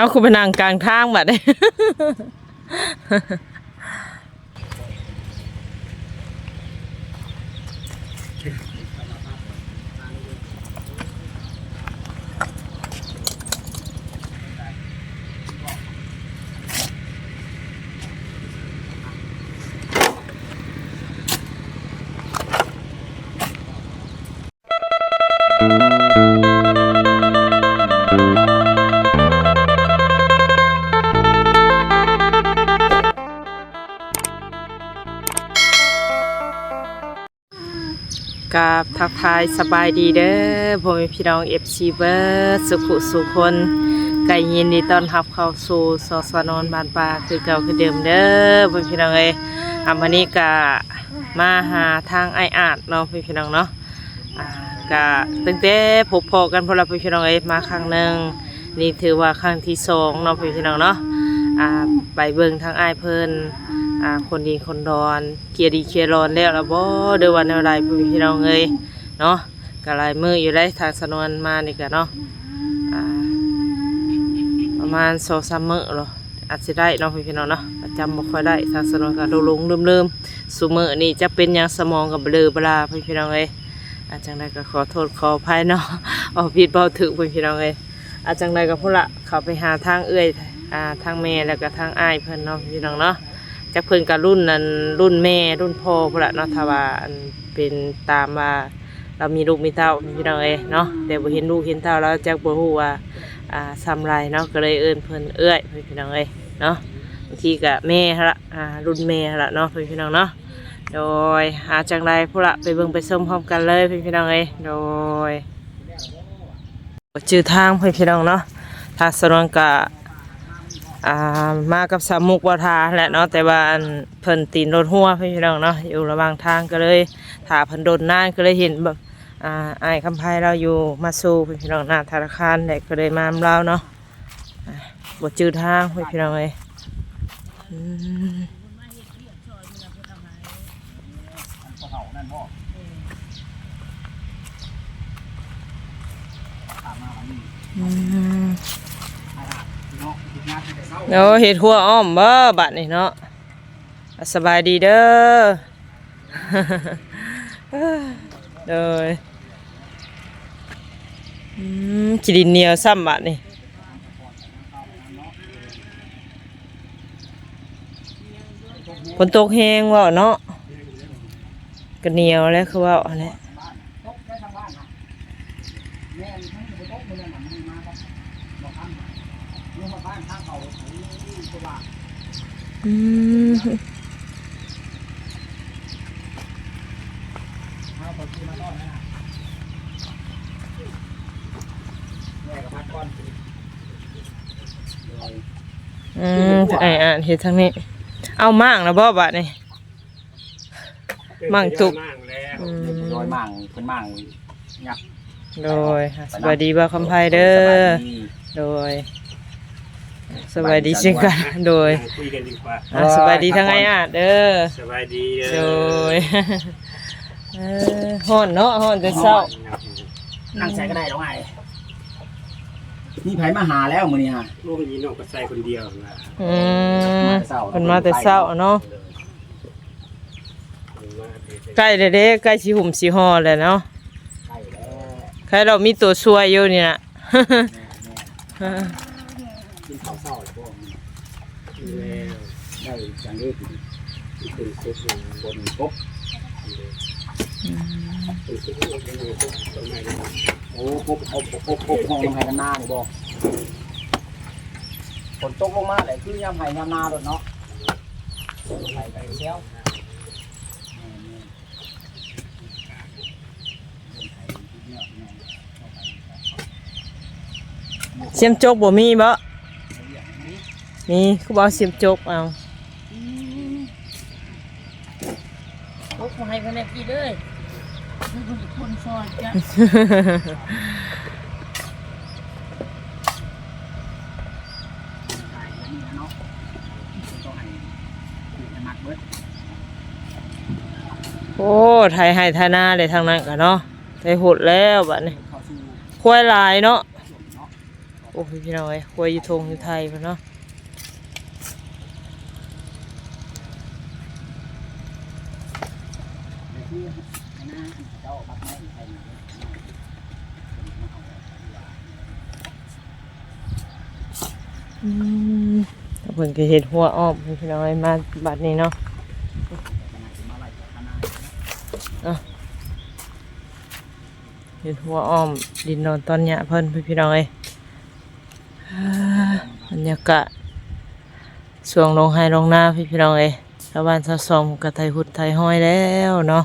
มาคือเอาคุณไปนั่งกลางทางบัดนี้ กับทักทายสบายดีเด้อพ่อแม่พี่น้อง FC เบิร์ดสุขุสุคนไก่ยินดีต้อนรับเข้าสู่สอสนอนบานป่าคือเก่าคือเดิมเด้อพ่อแม่พี่น้องเอ้ยอาวันนี้ก็มาหาทางไออาดเนาะพ่อแม่พี่น้องเนาะก็ตั้งแต่พบพอกันพอเราพ่อแม่พี่น้องเอ้ยมาครั้งหนึ่งนี่ถือว่าครั้งที่สองเนาะพ่อแม่พี่น้องเนาะไปเบิ่งทางไอเพิ่น อ่าคนดีคนดอนเกียร์ดีเกียร์ร้อนแล้วละบ่เดือวันอะไรพี่พี่น้องเอ้ยเนาะก็ลายมืออยู่ได้ทางสนวนมานี่ก็เนาะอ่าประมาณสองสามมื้อหรออาจจะได้เนาะพี่พี่น้องเนาะประจำบ่ค่อยได้ทางสนวนก็ลงๆลืมๆสุมื้อนี่จะเป็นหยังสมองกับเบลอเบลาพี่พี่น้องเอ้ยอาจังไดก็ขอโทษขออภัยเนาะเอาผิดเบาถึกพี่พี่น้องเอ้ยอาจังไดก็พุ่นละเขาไปหาทางเอื้อยอ่าทางแม่แล้วก็ทางอ้ายเพิ่นเนาะพี่น้องเนาะ จากเพิ่นกับรุ่นนั้นรุ่นแม่รุ่นพ่อพุ่นละเนาะถ้าว่าอันเป็นตามว่าเรามีลูกมีเต้าพี่น้องเอ้เนาะแต่บ่เห็นลูกเห็นเต้าแล้วจักบ่ฮู้ว่าอ่าซ้ำไรเนาะก็เลยเอิ้นเพิ่นเอื้อยพี่น้องเอ้ยเนาะบางทีก็แม่หั่นละอ่ารุ่นแม่หั่นละเนาะพี่น้องเนาะโดยหาจังไรพุ่นละไปเบิ่งไปชมพร้อมกันเลยพี่น้องเอ้ยโดยชื่อทางพี่น้องเนาะทางสนวนกะ อ่ามากับสามุกวาทาแหละเนาะแต่ว่าอันเพิ่นตีนรถหัวพี่น้องเนาะอยู่ระหว่างทางก็เลยถาเพิ่นโดนนานก็เลยเห็นแบบอ่าไอ้คำไพเราอยู่มาสู่พี่น้องหน้าธนาคารเด็กก็เลยมามเราเนาะบ่จืดทางพี่น้องเอ้ยอืม เดี๋ยวเห็ดหัวอ้อมบ่บัดนี่เนาะสบายดีเด้อเด้ออืมขีดินเหนียวซ้ำบัดนี่ฝนตกแห้งว่าเนาะก็เหนียวแล้วคือว่าอะไร ตกได้ทางบ้านน่ะแม่นทั้งบ่ตกมื้อนั้นน่ะมันมาครับบ่ทันอยู่มาบ้านทางเขาอยู่ตัวบ้าน อืมเอาคนที่มาต้อนนะแม่กับพัดก่อนเลยอืมไออ่านเห็ดทางนี้ เอามั่งนะบ่บาดนี่มั่งตุกอืมโดยมั่งเพิ่นมั่งยักโดยสวัสดีบ่าวคำไพเด้อโดย สวัสดีเช่นกันโดยคุยกันดีกว่าอะสวัสดีทั้งไออ่านเด้อสบายดีเโดยเออฮ้อนเนาะฮ้อนแต่เช้านั่งใส่ก็ได้หรอไงนี่ไผมาหาแล้วมื้อนี้ฮะลูกยีน้องก็ใส่คนเดียวนะอืมเพิ่นมาแต่เช้าเนาะใกล้แล้วเด้ใกล้สิหุ่มสิห่อแล้วเนาะใช่แล้วใครเรามีตัวช่วยอยู่นี่นะ กินข้าวเช้าแล้วบ่แล้วได้จังได้กินเป็นคุกนึ่งบนกบเป็นคุกหนึ่งเป็นคุกตรงไหนโอ้กบเอากบกบห้องลงให้กันหน้านี่บ่ฝนตกลงมาเลยคือยามไห้ยามนาโดดเนาะไปไปเที่ยวเสียมจกบ่มีบ่ มีคือบ่เอาเสียมจกเอาโอ้ขอให้พนักกินเลยนี่คือคนซอยจ้ะเนาะต้องให้ให้มักเบิดโอ้ไทยให้ไทยหน้าเลยทางนั้นกันเนาะไทยหดแล้วบัดนี้เข้าสู่ควายหลายเนาะเนาะอ้พี่พี่น้องเอ้ยครัวอยู่ทงอยู่ไทยพุ่นเนาะ ในที่ให้หน้าเจ้าบักไม่ใครมา อืม เพิ่นก็เฮ็ดหัวอ้อมพี่พี่น้องเอ้ยมาบัดนี้เนาะเฮ็ดหัวอ้อม ดินนอนตอนเนี้ยเพิ่นพี่พี่น้องเอ้ยอ่าบรรยากาศสวงลงให้ลงหน้าพี่พี่น้องเอ้ยชาวบ้านชาวซอมก็ไทยหุดไทยห้อยแล้วเนาะ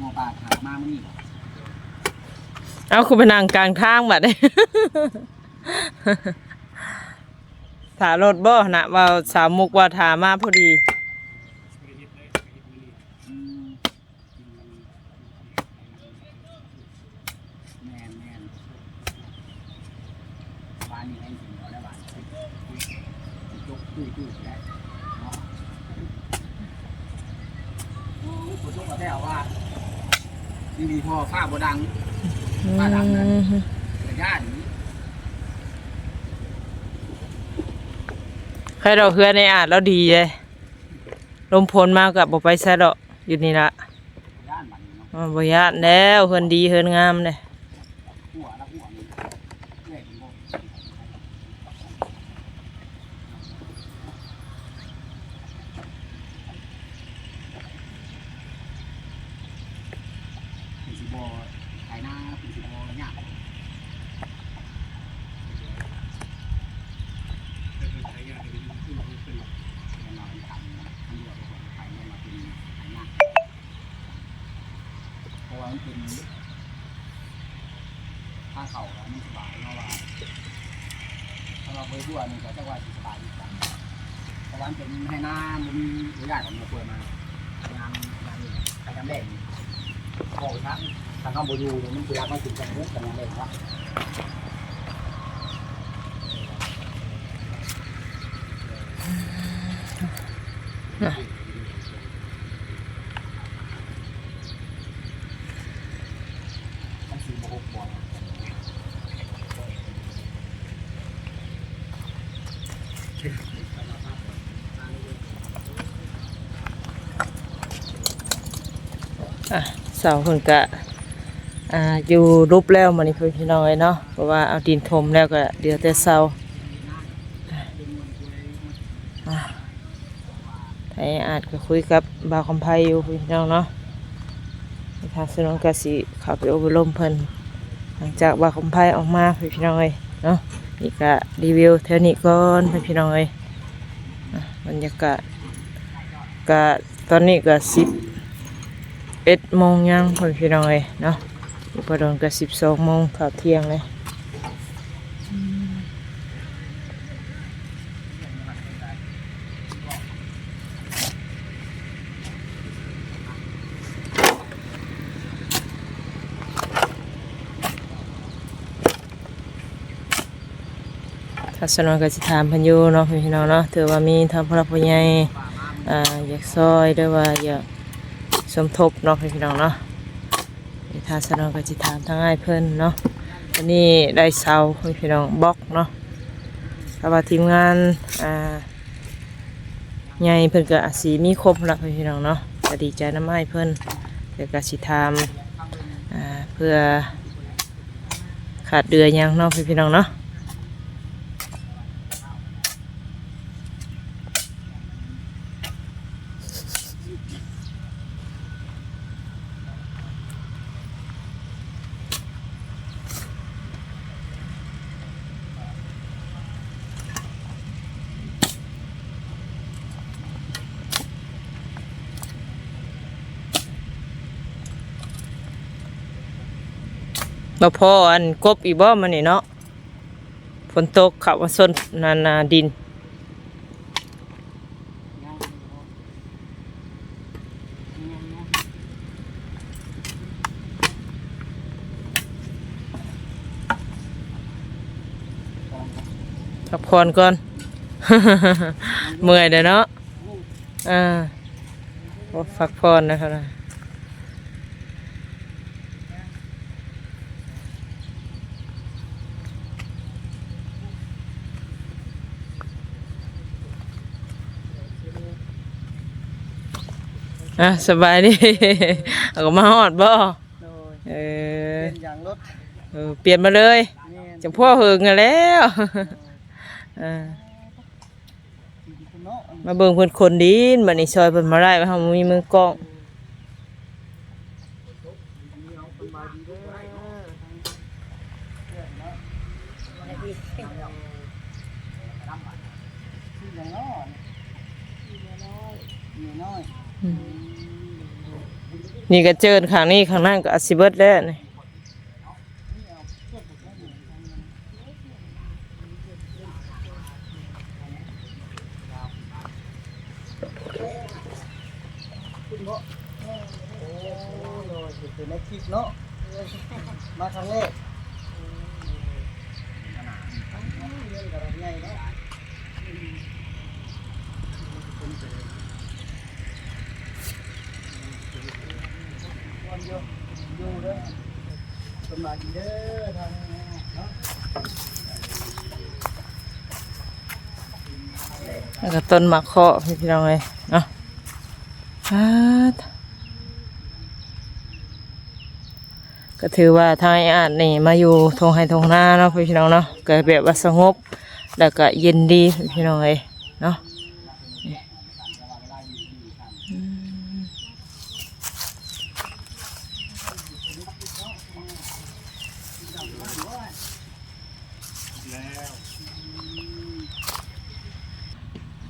งอปลาถามามื่อนี้ เอาคุณไปนั่งกลางทางบัดนี้ถารถบ่นะว่าสาวมุกว่าถามาพอดีอืมแมนแมนบ้านนี้ให้ถึงแล้วบ้านยกตู้ตู้ได้เนาะผมยกมาได้ว่านี่มีพ่อฟ้าบดัง บ้านหลังนั้นแต่ญาตินี้ใครเราเฮือนในอาจแล้วดีเลยลมพลมากกับบ่ไปซะดอกอยู่นี่ละญาติมันเนาะอ่าบ่ยานแล้วเฮือนดีเฮือนงามเลย หัวละหัวนี่เรื่อยเป็นโมเป็นสิบอไถนาเป็นสิบอหยาบเงินเราทำทำเดียวไปก่อนไถเงินมาเป็นไถนาเพราะว่ามันเป็น ถ้า เข่าแล้วมันสบายเพราะว่าถ้าเราไปด้วยมันก็จะว่าสบายดีกว่าเพราะว่ามันเป็นให้หน้ามันมีตัวอย่างของมันเปิดมางานงานนี้ใครทำแรกนี่โอ้ยครับทางข้างบอยู่มันคือรักมันถึงจะมุกกันยังไงวะมันสี่โมงหกโมง อะเสาเพิ่นก็อ่าอยู่รูปแล้วมื้อนี้เพิ่นพี่น้องเอ้ยเนาะเพราะว่าเอาดินถมแล้วก็เดี๋ยวแต่เสาไทยอาจก็คุยกับบาวคำไพอยู่พี่น้องเนาะทางสนองกสิข้าไปอบรมเพิ่นหลังจากบาวคำไพออกมาพี่น้องเอ้ยเนาะนี่ก็รีวิวแถวนี้ก่อนพี่น้องเอ้ยบรรยากาศก็ตอนนี้ก็สิบ เอ็ดโมงยังคนพี่น้องเลยเนาะอยู่ประดนกับสิบสองโมงข่าวเที่ยงเลยทัศนกสิถามพันยูเนาะพี่น้องเนาะถือว่ามีทางพระพุทธใหญ่อ่าอยากซอยด้วยว่าอยาก สมทบเนาะพี่น้องเนาะทาสนองก็จิถามทางไอ้ายเพิ่นเนาะวันนี้ได้เสาพี่น้องบล็อกเนาะถ้าว่าทีมงานอ่าใหญ่เพิ่นก็อาจสีมีครบละพี่น้องเนาะก็ดีใจน้ำไอ้เพิ่นเดี๋ยวก็สิถามอ่าเพื่อขาดเดือหยังเนาะพี่น้องเนาะ บ่พออันกบอีบ่มันนี่เนาะฝนตกเขามาส้นนานาดินยังยังยังพักผ่อนก่อน เมื่อยเด้อเนาะอ่าบ่พักผ่อนนะครับ อะสบายดีเอาก็มาฮอดบ่โดยเออเป็นอย่างรถเออเปลี่ยนมาเลยแม่นจังพ่อเฮิงกันแล้วอ่าเนาะมาเบิ่งเพิ่นคนดินบัดนี้ซอยเพิ่นมาได้ว่าเฮามีมือกล้องอย่างน้อยมีน้อย นี่ก็เจินข้างนี้ข้างนั้นก็อสิเบิดแล้วนี่โอ้โดยเป็นในคลิปเนาะมาครั้งแรกใหญ่เนาะวัน อยู่อยู่เด้อสบายดีเด้อทางเนาะแล้วก็ต้นมะเคาะพี่น้องเอ้ยเนาะก็ถือว่าทางไออาจนี่มาอยู่ทงไห้ทงหน้าเนาะพี่น้องเนาะก็แบบว่าสงบ แล้วก็เย็นดีพี่น้องเอ้ยเนาะ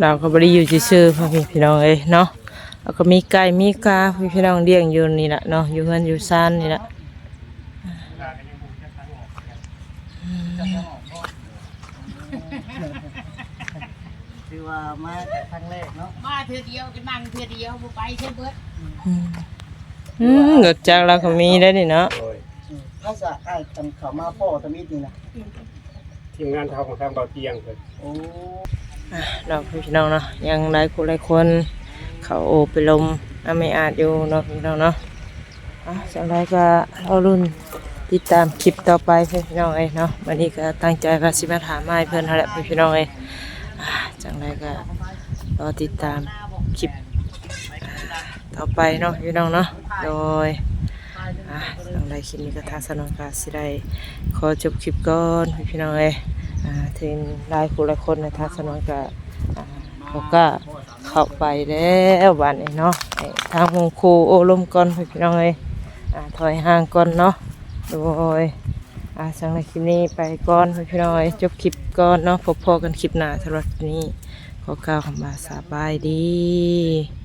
เราก็บริอยู่ซื่อๆพ่อพี่พี่น้องเอ้ยเนาะแล้วก็มีไก่มีกาพี่พี่น้องเลี้ยงอยู่นี่แหละเนาะอยู่เงินอยู่ซ่านนี่แหละคือว่ามาแต่ครั้งแรกเนาะมาเธอเดียวก็นั่งเธอเดียวบ่ไปใช่เบิดอืมอืมเกิดจากเราก็มีได้นี่เนาะโดยถ้าจะอ้ายกันเข้ามาพ่อตะมิดนี่นะทีมงานเท่าของทางเบาเตียงเพิ่นโอ้อะ เราพี่น้องเนาะยังหลายคนหลายคน เขาโอบไปลมอะไม่อาจอยู่เนาะพี่น้องเนาะอะจังไรก็เรารุ่นติดตามคลิปต่อไปพี่น้องเอ้เนาะวันนี้ก็ตั้งใจว่าสิมาถามมาให้เพื่อนเขาแหละพี่น้องเอ้จังไรก็รอติดตามคลิปต่อไปเนาะพี่น้องเนาะโดยอะทางใดคลิปนี้ก็ทางสนองกาสิได้ขอจบคลิปก่อนพี่น้องเอ้ ถึงหลายผู้หลายคนในทางสนองกาอ่าเขาก็เข้าไปแล้วบ้านนี้เนาะทางหงครูโอลมก่อนพี่น้องเอ้ยอ่าถอยห่างก่อนเนาะโดยสำหรับคลิปนี้ไปก่อนพี่น้อยจบคลิปก่อนเนาะพบพอกันคลิปหน้าสำหรับนี้ขอกล่าวคำว่าสบายดี